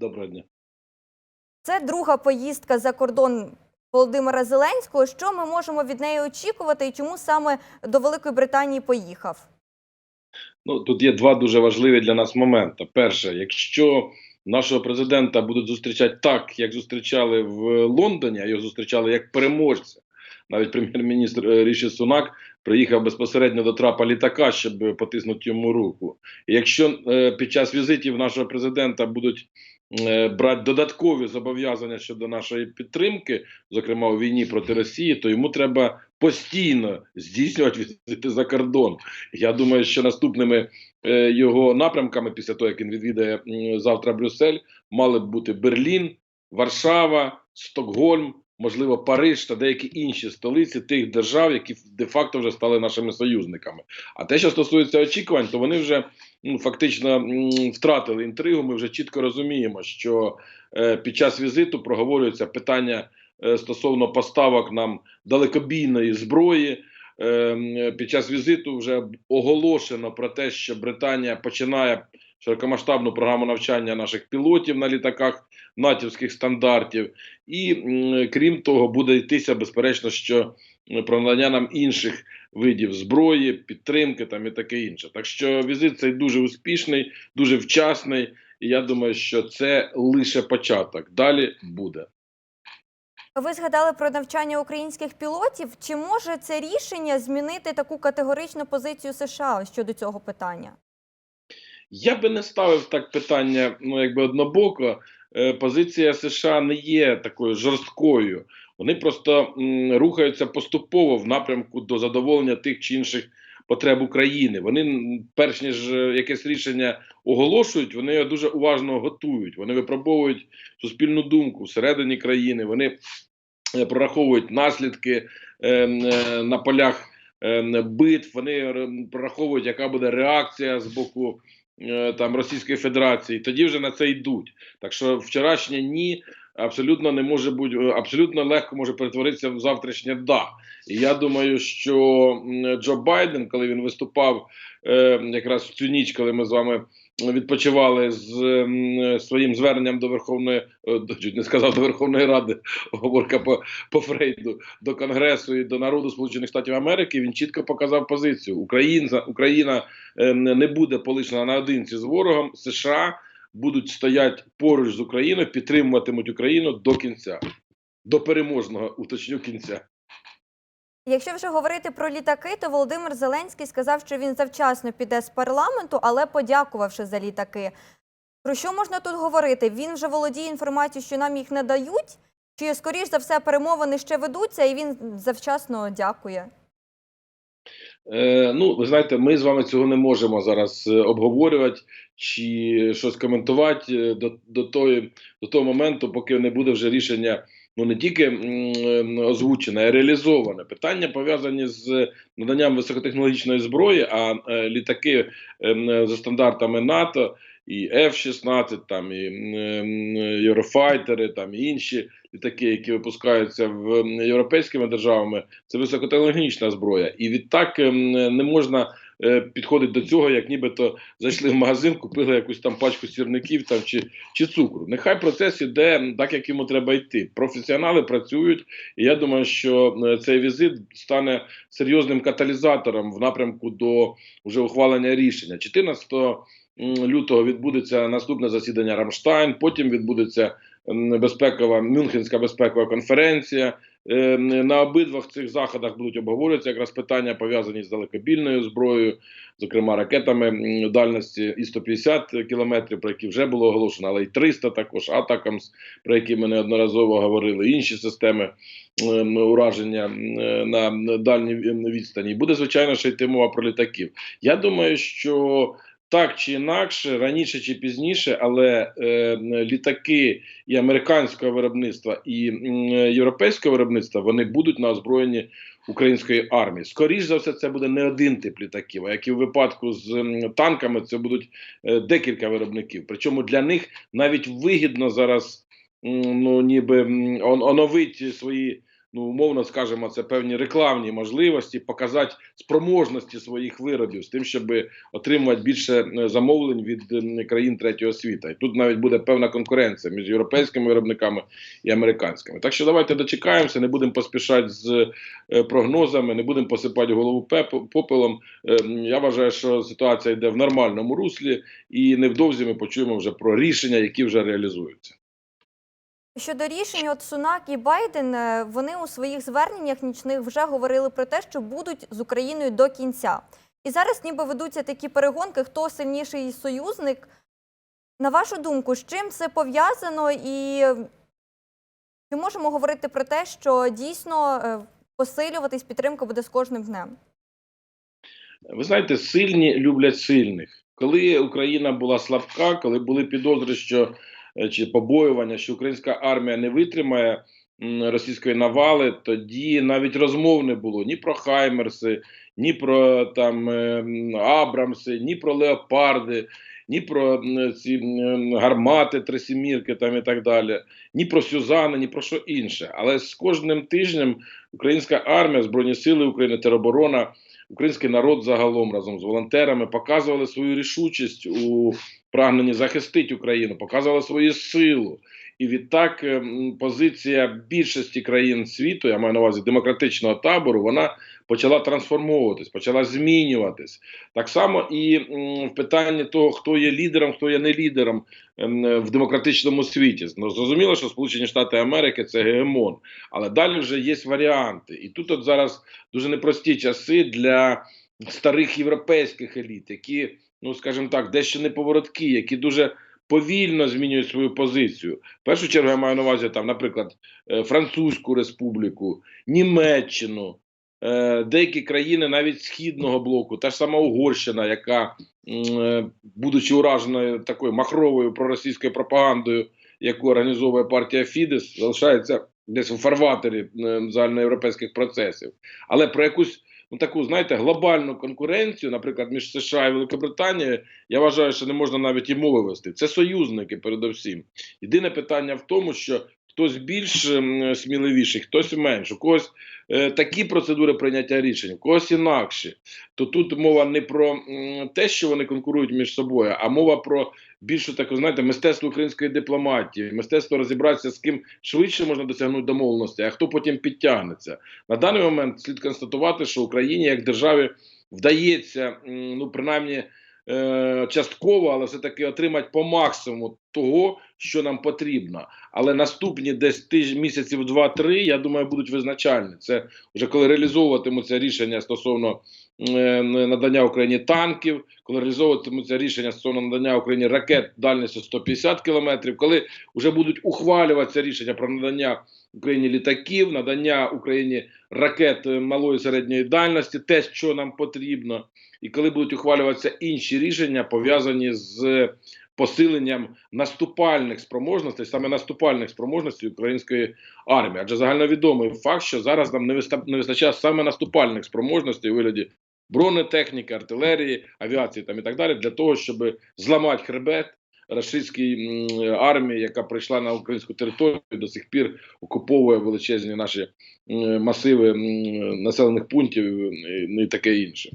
Доброго дня. Це друга поїздка за кордон Володимира Зеленського. Що ми можемо від неї очікувати і чому саме до Великої Британії поїхав? Ну тут є два дуже важливі для нас моменти. Перше, якщо нашого президента будуть зустрічати так, як зустрічали в Лондоні, а його зустрічали як переможця. Навіть прем'єр-міністр е, Ріші Сунак приїхав безпосередньо до трапа літака, щоб потиснути йому руку. І якщо е, під час візитів нашого президента будуть брати додаткові зобов'язання щодо нашої підтримки, зокрема у війні проти Росії, то йому треба постійно здійснювати візити за кордон. Я думаю, що наступними е, його напрямками, після того як він відвідає завтра Брюссель, мали б бути Берлін, Варшава, Стокгольм, можливо, Париж та деякі інші столиці тих держав, які де-факто вже стали нашими союзниками. А те, що стосується очікувань, то вони вже ну, фактично втратили інтригу. Ми вже чітко розуміємо, що е, під час візиту проговорюється питання е, стосовно поставок нам далекобійної зброї. Е, Під час візиту вже оголошено про те, що Британія починає широкомасштабну програму навчання наших пілотів на літаках натівських стандартів, і крім того, буде йтися безперечно, що про надання нам інших видів зброї, підтримки там і таке інше. Так що візит цей дуже успішний, дуже вчасний. І я думаю, що це лише початок. Далі буде. Ви згадали про навчання українських пілотів. Чи може це рішення змінити таку категоричну позицію США щодо цього питання? Я би не ставив так питання, ну якби однобоко. Е, позиція США не є такою жорсткою. Вони просто рухаються поступово в напрямку до задоволення тих чи інших потреб України. Вони, перш ніж е, якесь рішення оголошують, вони його дуже уважно готують. Вони випробовують суспільну думку всередині країни. Вони е, прораховують наслідки на полях битв. Вони прораховують, яка буде реакція з боку там Російської Федерації, тоді вже на це йдуть. Так що вчорашнє ні абсолютно не може бути е, абсолютно легко може перетворитися в завтрашнє да. І я думаю, що Джо Байден, коли він виступав е, якраз в цю ніч, коли ми з вами відпочивали з м, своїм зверненням до Верховної, е, чуть не сказав до Верховної Ради, говорка по, по Фрейду, до Конгресу і до народу Сполучених Штатів Америки, він чітко показав позицію. Україна, Україна е, не буде полишена наодинці з ворогом. США будуть стояти поруч з Україною, підтримуватимуть Україну до кінця, до переможного, уточню кінця. Якщо вже говорити про літаки, то Володимир Зеленський сказав, що він завчасно піде з парламенту, але подякувавши за літаки. Про що можна тут говорити? Він вже володіє інформацією, що нам їх не дають, чи скоріш за все перемовини ще ведуться, і він завчасно дякує. Е, ну, ви знаєте, ми з вами цього не можемо зараз е, обговорювати чи щось коментувати е, до, до, той, до того моменту, поки не буде вже рішення ну не тільки е, озвучене, а реалізоване. Питання пов'язані з наданням високотехнологічної зброї, а е, літаки е, за стандартами НАТО. І F-16, там і Єврофайтери, там і інші літаки, які випускаються в європейськими державами, це високотехнологічна зброя. І відтак не можна е, підходити до цього, як нібито зайшли в магазин, купили якусь там пачку сірників там чи, чи цукру. Нехай процес іде так, як йому треба йти. Професіонали працюють, і я думаю, що е, цей візит стане серйозним каталізатором в напрямку до вже ухвалення рішення. 14 м, лютого відбудеться наступне засідання Рамштайн, потім відбудеться безпекова Мюнхенська безпекова конференція. Е, На обидвах цих заходах будуть обговорюватися якраз питання пов'язані з далекобільною зброєю, зокрема ракетами дальності і 150 кілометрів, про які вже було оголошено, але й 300 також, Атакамс, про які ми неодноразово говорили, інші системи ем, ураження на дальній відстані. Буде звичайно ще йти мова про літаків. Я думаю, що так чи інакше, раніше чи пізніше, але е, літаки і американського виробництва, і м, європейського виробництва вони будуть на озброєнні української армії. Скоріше за все, це буде не один тип літаків, а як і в випадку з м, танками, це будуть е, декілька виробників. Причому для них навіть вигідно зараз ну ніби оновити свої ну умовно скажемо, це певні рекламні можливості, показати спроможності своїх виробів з тим, щоб отримувати більше е, замовлень від країн третього світу. І тут навіть буде певна конкуренція між європейськими виробниками і американськими. Так що давайте дочекаємося, не будемо поспішати з е, прогнозами, не будемо посипати голову попелом. Е, Я вважаю, що ситуація йде в нормальному руслі, і невдовзі ми почуємо вже про рішення, які вже реалізуються. Щодо рішень, от Сунак і Байден, е, вони у своїх зверненнях нічних вже говорили про те, що будуть з Україною до кінця. І зараз ніби ведуться такі перегонки, хто сильніший союзник. На вашу думку, з чим це пов'язано, і е, чи можемо говорити про те, що дійсно е, посилюватись підтримка буде з кожним днем? Ви знаєте, сильні люблять сильних. Коли Україна була слабка, коли були підозри, що чи побоювання, що українська армія не витримає російської навали, тоді навіть розмов не було ні про Хаймерси, ні про там е, Абрамси, ні про леопарди, ні про ці гармати, трисімірки там і так далі, ні про Сюзани, ні про що інше. Але з кожним тижнем українська армія, Збройні сили України, тероборона український народ загалом разом з волонтерами показували свою рішучість у прагненні захистити Україну, показували свою силу. І відтак ем, позиція більшості країн світу, я маю на увазі демократичного табору, вона почала трансформовуватись, почала змінюватись. Так само і в питанні того, хто є лідером, хто є не лідером ем, в демократичному світі. Ну, зрозуміло, що Сполучені Штати Америки це гегемон, але далі вже є варіанти. І тут от зараз дуже непрості часи для старих європейських еліт, які, ну скажімо так, дещо неповороткі, які дуже повільно змінюють свою позицію. В першу чергу я маю на увазі там, наприклад, е, Французьку республіку, Німеччину. е, Деякі країни навіть східного блоку, та ж сама Угорщина, яка, е, будучи ураженою такою махровою проросійською пропагандою, яку організовує партія Фідес, залишається десь у фарватері загальноєвропейських процесів. Але про якусь ну таку, знаєте, глобальну конкуренцію, наприклад, між США і Великобританією, я вважаю, що не можна навіть і мови вести. Це союзники, передовсім. Єдине питання в тому, що хтось більш ем, сміливіший, хтось менш, у когось е, такі процедури прийняття рішень, у когось інакші. То тут мова не про те, що вони конкурують між собою, а мова про більшу таку, знаєте, мистецтво української дипломатії, мистецтво розібратися з ким швидше можна досягнути домовленості, а хто потім підтягнеться. На даний момент слід констатувати, що Україні як державі вдається, ну принаймні. е, Частково, але все таки отримати по максимуму того, що нам потрібно. Але наступні десь тиж місяців два-три, я думаю, будуть визначальні. Це вже коли реалізовуватимуться рішення стосовно е, надання Україні танків, коли реалізовуватимуться рішення стосовно надання Україні ракет дальністю 150 кілометрів, коли вже будуть ухвалюватися рішення про надання Україні літаків, надання Україні ракет е, малої середньої дальності, те, що нам потрібно, і коли будуть ухвалюватися інші рішення, пов'язані з посиленням наступальних спроможностей, саме наступальних спроможностей української армії. Адже загальновідомий факт, що зараз нам не виста- не вистачає саме наступальних спроможностей у вигляді бронетехніки, артилерії, авіації там і так далі, для того, щоб зламати хребет рашистській армії, яка прийшла на українську територію, до сих пір окуповує величезні наші масиви населених пунктів і таке інше.